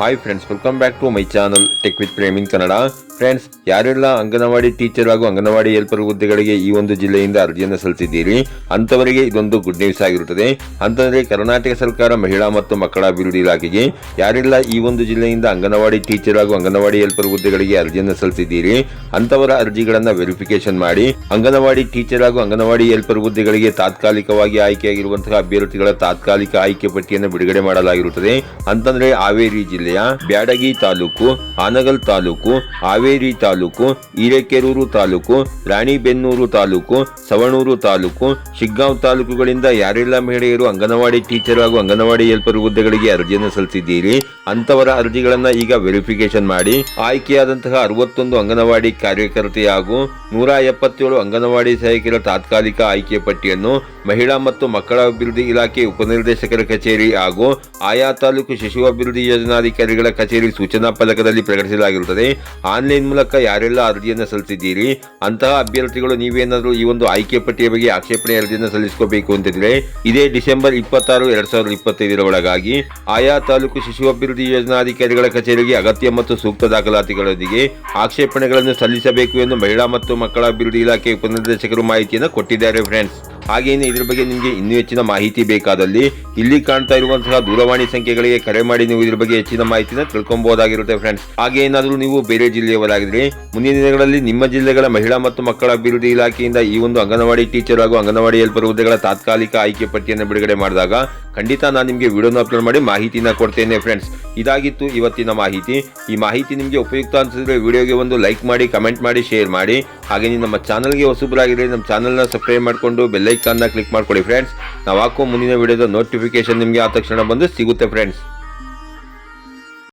Hi friends welcome back to my channel tech with Preming Kannada friends ಯಾರೆಲ್ಲ anganwadi teacher ಹಾಗೂ anganwadi helper ಹುದ್ದೆಗಳಿಗೆ ಈ ಒಂದು ಜಿಲ್ಲೆಯಿಂದ ಅರ್ಜಿಯನ್ನು ಸಲ್ಲಿಸಿದ್ದೀರಿ ಅಂತವರಿಗೆ ಇದೊಂದು ಗುಡ್ ನ್ಯೂಸ್ ಆಗಿರುತ್ತದೆ. ಅಂತಂದ್ರೆ ಕರ್ನಾಟಕ ಸರ್ಕಾರ ಮಹಿಳಾ ಮತ್ತು ಮಕ್ಕಳ ಅಭಿವೃದ್ಧಿ ಇಲಾಖೆಗೆ ಯಾರೆಲ್ಲ ಈ ಒಂದು ಜಿಲ್ಲೆಯಿಂದ ಅಂಗನವಾಡಿ ಟೀಚರ್ ಹಾಗೂ ಅಂಗನವಾಡಿ ಹೆಲ್ಪರ್ ಹುದ್ದೆಗಳಿಗೆ ಅರ್ಜಿಯನ್ನು ಸಲ್ಲಿಸಿದ್ದೀರಿ ಅಂತವರ ಅರ್ಜಿಗಳನ್ನು ವೆರಿಫಿಕೇಶನ್ ಮಾಡಿ, ಅಂಗನವಾಡಿ ಟೀಚರ್ ಹಾಗೂ ಅಂಗನವಾಡಿ ಹೆಲ್ಪರ್ ಹುದ್ದೆಗಳಿಗೆ ತಾತ್ಕಾಲಿಕವಾಗಿ ಆಯ್ಕೆಯಾಗಿರುವಂತಹ ಅಭ್ಯರ್ಥಿಗಳ ತಾತ್ಕಾಲಿಕ ಆಯ್ಕೆ ಪಟ್ಟಿಯನ್ನು ಬಿಡುಗಡೆ ಮಾಡಲಾಗಿರುತ್ತದೆ. ಅಂತಂದ್ರೆ ಹಾವೇರಿ ಜಿಲ್ಲೆಯ ಬ್ಯಾಡಗಿ ತಾಲೂಕು, ಹಾನಗಲ್ ತಾಲೂಕು, ಹಾವೇರಿ ತಾಲೂಕು, ಹಿರೇಕೆರೂರು ತಾಲೂಕು, ರಾಣಿಬೆನ್ನೂರು ತಾಲೂಕು, ಸವಣೂರು ತಾಲೂಕು, ಶಿಗ್ಗಾಂವ್ ತಾಲೂಕುಗಳಿಂದ ಯಾರೆಲ್ಲ ಮಹಿಳೆಯರು ಅಂಗನವಾಡಿ ಟೀಚರ್ ಹಾಗೂ ಅಂಗನವಾಡಿ ಹೆಲ್ಪರ್ ಹುದ್ದೆಗಳಿಗೆ ಅರ್ಜಿಯನ್ನು ಸಲ್ಲಿಸಿದ್ದೀರಿ ಅಂತವರ ಅರ್ಜಿಗಳನ್ನ ಈಗ ವೆರಿಫಿಕೇಶನ್ ಮಾಡಿ, ಆಯ್ಕೆಯಾದಂತಹ ಅರವತ್ತೊಂದು ಅಂಗನವಾಡಿ ಕಾರ್ಯಕರ್ತೆ ಹಾಗೂ ನೂರ ಎಪ್ಪತ್ತೇಳು ಅಂಗನವಾಡಿ ಸಹಾಯಕಿಯರ ತಾತ್ಕಾಲಿಕ ಆಯ್ಕೆ ಪಟ್ಟಿಯನ್ನು ಮಹಿಳಾ ಮತ್ತು ಮಕ್ಕಳ ಅಭಿವೃದ್ಧಿ ಇಲಾಖೆ ಉಪನಿರ್ದೇಶಕರ ಕಚೇರಿ ಹಾಗೂ ಆಯಾ ತಾಲೂಕು ಶಿಶು ಅಭಿವೃದ್ಧಿ ಯೋಜನಾಧಿಕಾರಿಗಳ ಕಚೇರಿ ಸೂಚನಾ ಫಲಕದಲ್ಲಿ ಪ್ರಕಟಿಸಲಾಗಿರುತ್ತದೆ. ಆನ್ಲೈನ್ ಮೂಲಕ ಯಾರೆಲ್ಲ ಅರ್ಜಿಯನ್ನು ಸಲ್ಲಿಸಿದ್ದೀರಿ, ಅಂತಹ ಅಭ್ಯರ್ಥಿಗಳು ನೀವೇನಾದರೂ ಈ ಒಂದು ಆಯ್ಕೆ ಪಟ್ಟಿಯ ಬಗ್ಗೆ ಆಕ್ಷೇಪಣೆ ಅರ್ಜಿಯನ್ನು ಸಲ್ಲಿಸಿಕೋಬೇಕು ಅಂತಿದ್ರೆ, ಇದೇ ಡಿಸೆಂಬರ್ ಇಪ್ಪತ್ತಾರು, ಎರಡ್ ಸಾವಿರದ ಇಪ್ಪತ್ತೈದರ ಒಳಗಾಗಿ ಆಯಾ ತಾಲೂಕು ಶಿಶು ಅಭಿವೃದ್ಧಿ ಯೋಜನಾಧಿಕಾರಿಗಳ ಕಚೇರಿಗೆ ಅಗತ್ಯ ಮತ್ತು ಸೂಕ್ತ ದಾಖಲಾತಿಗಳೊಂದಿಗೆ ಆಕ್ಷೇಪಣೆಗಳನ್ನು ಸಲ್ಲಿಸಬೇಕು ಎಂದು ಮಹಿಳಾ ಮತ್ತು ಮಕ್ಕಳ ಅಭಿವೃದ್ಧಿ ಇಲಾಖೆ ಉಪನಿರ್ದೇಶಕರು ಮಾಹಿತಿಯನ್ನು ಕೊಟ್ಟಿದ್ದಾರೆ ಫ್ರೆಂಡ್ಸ್ ಹಾಗೆಯೇ ಇದ್ರ ಬಗ್ಗೆ ನಿಮಗೆ ಇನ್ನೂ ಹೆಚ್ಚಿನ ಮಾಹಿತಿ ಬೇಕಾದಲ್ಲಿ ಇಲ್ಲಿ ಕಾಣ್ತಾ ಇರುವಂತಹ ದೂರವಾಣಿ ಸಂಖ್ಯೆಗಳಿಗೆ ಕರೆ ಮಾಡಿ ನೀವು ಇದರ ಬಗ್ಗೆ ಹೆಚ್ಚಿನ ಮಾಹಿತಿನ ತಿಳ್ಕೊಬಹುದಾಗಿರುತ್ತೆ ಫ್ರೆಂಡ್ಸ್ ಹಾಗೆ ಏನಾದರೂ ನೀವು ಬೇರೆ ಜಿಲ್ಲೆಯವರಾಗಿದ್ರೆ, ಮುಂದಿನ ದಿನಗಳಲ್ಲಿ ನಿಮ್ಮ ಜಿಲ್ಲೆಗಳ ಮಹಿಳಾ ಮತ್ತು ಮಕ್ಕಳ ಅಭಿವೃದ್ಧಿ ಇಲಾಖೆಯಿಂದ ಈ ಒಂದು ಅಂಗನವಾಡಿ ಟೀಚರ್ ಹಾಗೂ ಅಂಗನವಾಡಿ ಹೆಲ್ಪರ್ ಹುದ್ದೆಗಳ ತಾತ್ಕಾಲಿಕ ಆಯ್ಕೆ ಪಟ್ಟಿಯನ್ನು ಬಿಡುಗಡೆ ಮಾಡಿದಾಗ ಖಂಡಿತ ನಾನು ನಿಮಗೆ ವಿಡಿಯೋನ ಅಪ್ಲೋಡ್ ಮಾಡಿ ಮಾಹಿತಿನ ಕೊಡ್ತೇನೆ ಫ್ರೆಂಡ್ಸ್ ಇದಾಗಿತ್ತು ಇವತ್ತಿನ ಮಾಹಿತಿ. ಈ ಮಾಹಿತಿ ನಿಮಗೆ ಉಪಯುಕ್ತ ಅನಿಸಿದ್ರೆ ವಿಡಿಯೋಗೆ ಒಂದು ಲೈಕ್ ಮಾಡಿ ಕಮೆಂಟ್ ಮಾಡಿ ಶೇರ್ ಮಾಡಿ. ಹಾಗೆ ನಮ್ಮ ಚಾನಲ್ಗೆ ಹೊಸಬರಾಗಿದ್ರೆ ನಮ್ಮ ಚಾನಲ್ನ ಸಬ್ಸ್ಕ್ರೈಬ್ ಮಾಡಿಕೊಂಡು ಬೆಲ್ಲೈಕಾನ್ನ ಕ್ಲಿಕ್ ಮಾಡ್ಕೊಳ್ಳಿ ಫ್ರೆಂಡ್ಸ್ ನಾವು ಹಾಕೋ ಮುಂದಿನ ವಿಡಿಯೋದ ನೋಟಿಫಿಕೇಶನ್ ನಿಮಗೆ ಆ ತಕ್ಷಣ ಬಂದು ಸಿಗುತ್ತೆ ಫ್ರೆಂಡ್ಸ್